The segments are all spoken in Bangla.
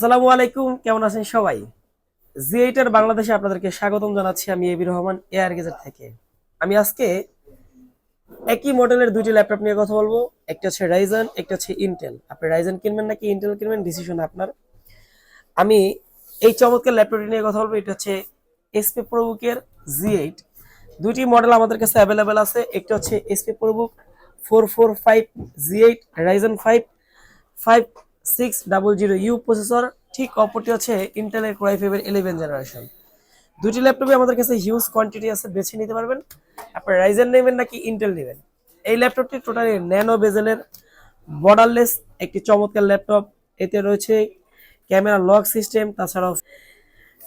আসসালামু আলাইকুম, কেমন আছেন সবাই? জিএইটার বাংলাদেশে আপনাদেরকে স্বাগতম জানাচ্ছি আমি এবি রহমান এয়ার গেজার থেকে। আমি আজকে একই মডেলের দুইটি ল্যাপটপ নিয়ে কথা বলব, একটা হচ্ছে রাইজন একটা হচ্ছে ইন্টেল আপনি রাইজন কিনবেন নাকি ইন্টেল কিনবেন ডিসিশন আপনার। আমি এই চমৎকার ল্যাপটপটি নিয়ে কথা বলব, এটা হচ্ছে এসপি প্রবুকের জি এইট দুইটি মডেল আমাদের কাছে অ্যাভেলেবেল আছে, একটা হচ্ছে HP ProBook four four five G eight Ryzen five five six double zero U processor ঠিক অপরটি হচ্ছে ইন্টেলের ক্রাই ফাইভের ইলেভেন জেনারেশন দুটি ল্যাপটপে আমাদের কাছে হিউজ কোয়ান্টিটি আছে, বেছে নিতে পারবেন। আপনার রাইজেন নেবেন নাকি ইন্টেল নেবেন? এই ল্যাপটপটি টোটালি ন্যানো বেজেলের বর্ডারলেস একটি চমৎকার ল্যাপটপ এতে রয়েছে ক্যামেরা লক সিস্টেম তাছাড়াও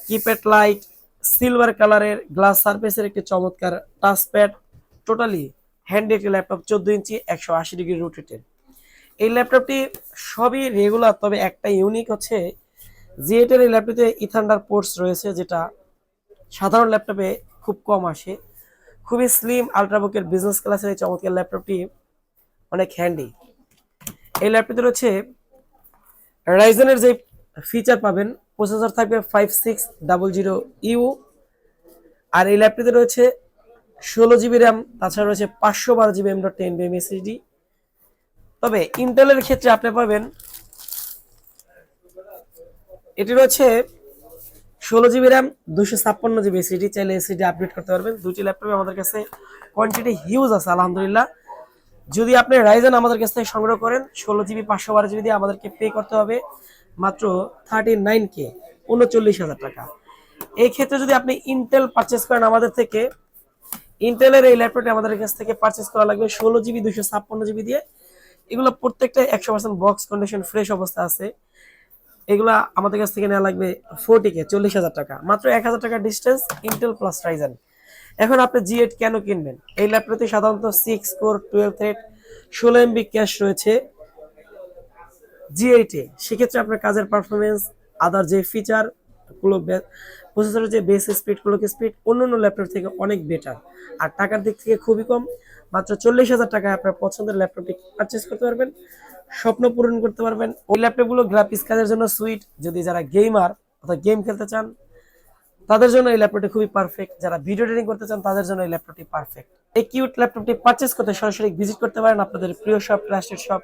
কিপ্যাড লাইট সিলভার কালারের গ্লাস সারফেসের একটি চমৎকার টাচপ্যাড টোটালি হ্যান্ডি একটি ল্যাপটপ চোদ্দ ইঞ্চি একশো আশি ডিগ্রি রোটেটেড এই ল্যাপটপটি সবই রেগুলার তবে একটা ইউনিক হচ্ছে জিএটের এই ল্যাপটপে ইথান্ডার পোর্টস রয়েছে, যেটা সাধারণ ল্যাপটপে খুব কম আসে। খুবই স্লিম আলট্রাবুকের বিজনেস ক্লাসের এই চমৎকার ল্যাপটপটি অনেক হ্যান্ডি এই ল্যাপটপে রয়েছে রাইজেনের যে ফিচার পাবেন প্রসেসর থাকবে five six double zero U আর এই ল্যাপটপে রয়েছে ষোলো জিবি র্যাম তাছাড়া রয়েছে পাঁচশো বারো GB M dot ten BM SSD তবে ইন্টেলের ক্ষেত্রে আপনি পাবেন, এটি রয়েছে ষোলো জিবি র্যাম দুশো ছাপ্পান্ন জিবি এসিডি চাইলে এসিডি আপডেট করতে পারবেন। দুটি ল্যাপটপে আমাদের কাছে কোয়ান্টিটি হিউজ আছে, আলহামদুলিল্লাহ। যদি আপনি রাইজেন আমাদের কাছ থেকে সংগ্রহ করেন, ষোলো জিবি, পাঁচশো বারো জিবি দিয়ে আমাদেরকে পে করতে হবে, মাত্র থার্টি নাইন কে উনচল্লিশ হাজার টাকা। এই ক্ষেত্রে যদি আপনি ইন্টেল পারচেস করেন আমাদের থেকে ইন্টেলের এই ল্যাপটপটি আমাদের কাছ থেকে পারচেস করা লাগবে ষোলো জিবি দুশো ছাপ্পান্ন জিবি দিয়ে। এগুলো প্রত্যেকটা একশো পার্সেন্ট বক্স কন্ডিশন ফ্রেশ অবস্থা আছে। এগুলা আমাদের কাছ থেকে নেওয়া লাগবে ফোরটি কে চল্লিশ হাজার টাকা। মাত্র এক হাজার টাকা ডিস্টেন্স ইন্টেল প্লাস রাইজেন এখন আপনি জি এইট কেন কিনবেন? এই ল্যাপটপে সাধারণত সিক্স কোর টুয়েলভ থ্রেড ষোলো এমবি ক্যাশ রয়েছে। জি এইটে সেক্ষেত্রে আপনার কাজের পারফরমেন্স আদার যে ফিচার গুলো প্রসেসরের যে বেস স্পিড ক্লোক স্পিড অন্য অন্য ল্যাপটপ থেকে অনেক বেটার আর টাকার দিক থেকে খুবই কম, মাত্র চল্লিশ হাজার টাকায় আপনার পছন্দের ল্যাপটপটি পারচেস করতে পারবেন, স্বপ্ন পূরণ করতে পারবেন। ওই ল্যাপটপগুলো গ্রাফিক্স কাজের জন্য সুইট যদি যারা গেমার অর্থাৎ গেম খেলতে চান, তাদের জন্য এই ল্যাপটপটি খুবই পারফেক্ট যারা ভিডিও এডিটিং করতে চান, তাদের জন্য এই ল্যাপটপটি পারফেক্ট এই কিউট ল্যাপটপটি পারচেস করতে সরাসরি ভিজিট করতে পারেন আপনাদের প্রিয় shop trusted shop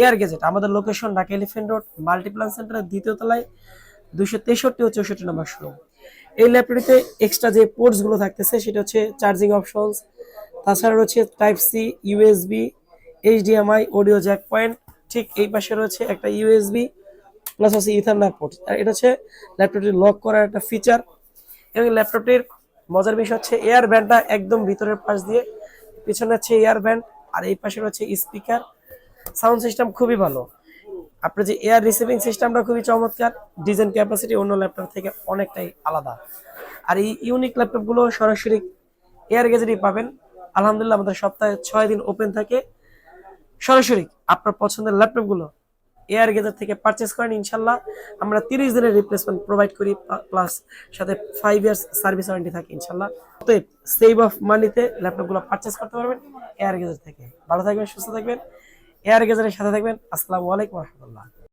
Air Gadget আমাদের location Dhaka Elephant Road Multiplan সেন্টারের দ্বিতীয় তলায়। দুশো তেষট্টি ও চৌষট্টি নম্বর শোরুম এই ল্যাপটপটিতে এক্সট্রা যে পোর্টসগুলো থাকতেছে, সেটা হচ্ছে চার্জিং অপশনস তাছাড়া রয়েছে type C USB HDMI audio jack point ঠিক এই পাশে রয়েছে একটা ইউএসবি প্লাস হচ্ছে ইথারনার পোর্ট আর এটা হচ্ছে ল্যাপটপটি লক করার একটা ফিচার এবং ল্যাপটপটির মজার বিষয় হচ্ছে এয়ার ব্যান্ডটা একদম ভিতরের পাশ দিয়ে পিছনে হচ্ছে এয়ার ব্যান্ড আর এই পাশে রয়েছে স্পিকার সাউন্ড সিস্টেম খুবই ভালো। আপনার যে এয়ার রিসিভিং সিস্টেমটা খুবই চমৎকার ডিজাইন ক্যাপাসিটি অন্য ল্যাপটপ থেকে অনেকটাই আলাদা। আর এই ইউনিক ল্যাপটপগুলো সরাসরি এয়ার গেজেটই পাবেন। আলহামদুলিল্লাহ আমাদের সপ্তাহে ছয় দিন ওপেন থাকে। সরাসরি আপনার পছন্দের ল্যাপটপগুলো এয়ার গেজার থেকে পারচেস করেন ইনশাল্লাহ আমরা তিরিশ দিনের রিপ্লেসমেন্ট প্রোভাইড করি প্লাস সাথে ফাইভ ইয়ার্স সার্ভিস ওয়ারেন্টি থাকে ইনশাল্লাহ অতএব সেভ অফ মানিতে ল্যাপটপগুলো পারচেস করতে পারবেন এয়ার গেজার থেকে। ভালো থাকবেন, সুস্থ থাকবেন। এয়ার গেজারের সাথে থাকবেন। আসসালামু আলাইকুম রহমতুল্লাহ।